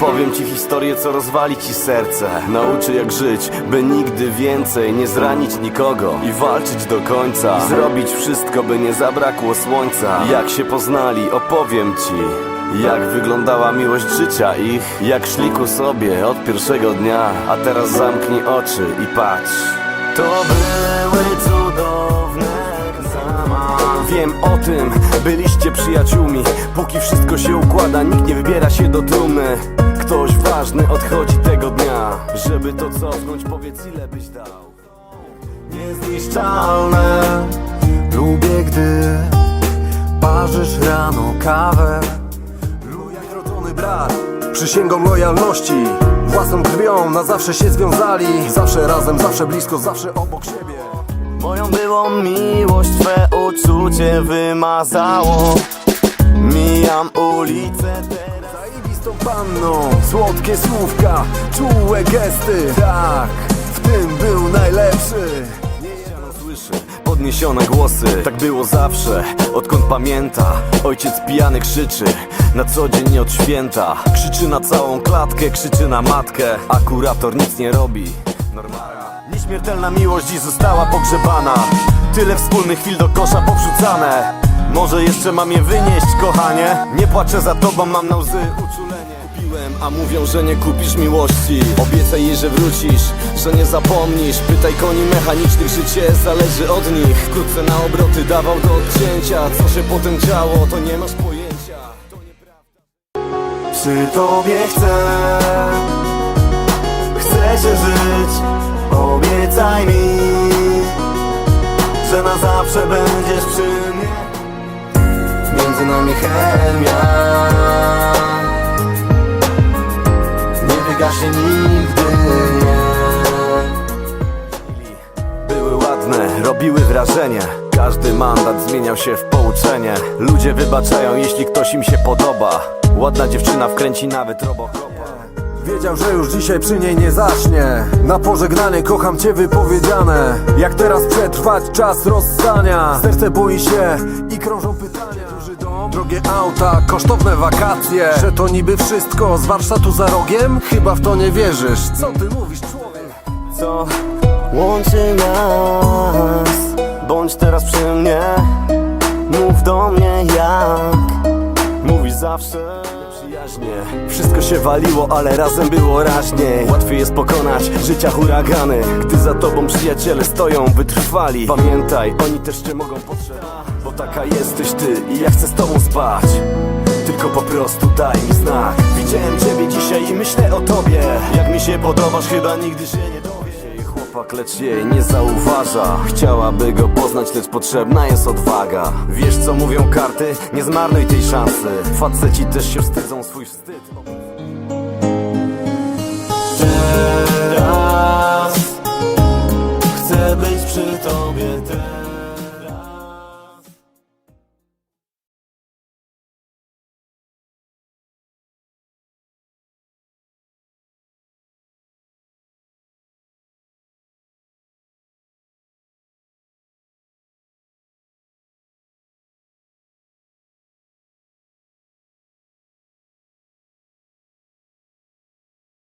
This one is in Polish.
Opowiem ci historię, co rozwali ci serce. Nauczy jak żyć, by nigdy więcej nie zranić nikogo I walczyć do końca. I zrobić wszystko, by nie zabrakło słońca. Jak się poznali, opowiem ci jak wyglądała miłość życia ich. Jak szli ku sobie od pierwszego dnia. A teraz zamknij oczy i patrz. To były cudowne zama Wiem o tym, byliście przyjaciółmi. Póki wszystko się układa, nikt nie wybiera się do trumny Ktoś ważny odchodzi tego dnia. Żeby to cofnąć, powiedz ile byś dał. Niezniszczalne. Lubię, gdy parzysz rano kawę. Jak rodzony brat Przysięgą lojalności. Własną krwią na zawsze się związali. Zawsze razem, zawsze blisko, zawsze obok siebie. Moją byłą miłość Twe uczucie wymazało. Mijam ulicę panną Słodkie słówka, czułe gesty. Tak, w tym był najlepszy. Słyszy podniesione głosy. Tak było zawsze, odkąd pamięta. Ojciec pijany krzyczy na co dzień nie od święta. Krzyczy na całą klatkę, krzyczy na matkę. A kurator nic nie robi. Normalna Nieśmiertelna miłość dziś została pogrzebana. Tyle wspólnych chwil do kosza powrzucane. Może jeszcze mam je wynieść, kochanie? Nie płaczę za tobą, mam na łzy uczulenie a mówią, że nie kupisz miłości. Obiecaj jej, że wrócisz, że nie zapomnisz. Pytaj koni mechanicznych, życie zależy od nich. Wkrótce na obroty dawał do odcięcia. Co się potem działo, to nie masz pojęcia. To nieprawda. Przy tobie chcę Chcę się żyć. Obiecaj mi Że na zawsze będziesz przy mnie. Między nami chemia Wygaśnie nigdy nie. Były ładne, robiły wrażenie. Każdy mandat zmieniał się w pouczenie. Ludzie wybaczają, jeśli ktoś im się podoba. Ładna dziewczyna wkręci nawet robokopa Wiedział, że już dzisiaj przy niej nie zaśnie. Na pożegnanie kocham cię wypowiedziane. Jak teraz przetrwać czas rozstania? Serce boi się i krążą pytania drogie auta, kosztowne wakacje. Że to niby wszystko z warsztatu za rogiem? Chyba w to nie wierzysz. Co ty mówisz człowiek? Co? Łączy nas. Bądź teraz przy mnie. Mów do mnie jak? Mówisz zawsze Wszystko się waliło, ale razem było raźniej. Łatwiej jest pokonać życia huragany. Gdy za tobą przyjaciele stoją wytrwali. Pamiętaj, oni też cię mogą potrzebować Bo taka jesteś ty i ja chcę z tobą spać. Tylko po prostu daj mi znak. Widziałem ciebie dzisiaj i myślę o tobie. Jak mi się podobasz, chyba nigdy się nie dowie Lecz jej nie zauważa. Chciałaby go poznać, lecz potrzebna jest odwaga. Wiesz co mówią karty? Nie zmarnuj tej szansy. Faceci też się wstydzą swój wstyd. Teraz Chcę być przy tobie teraz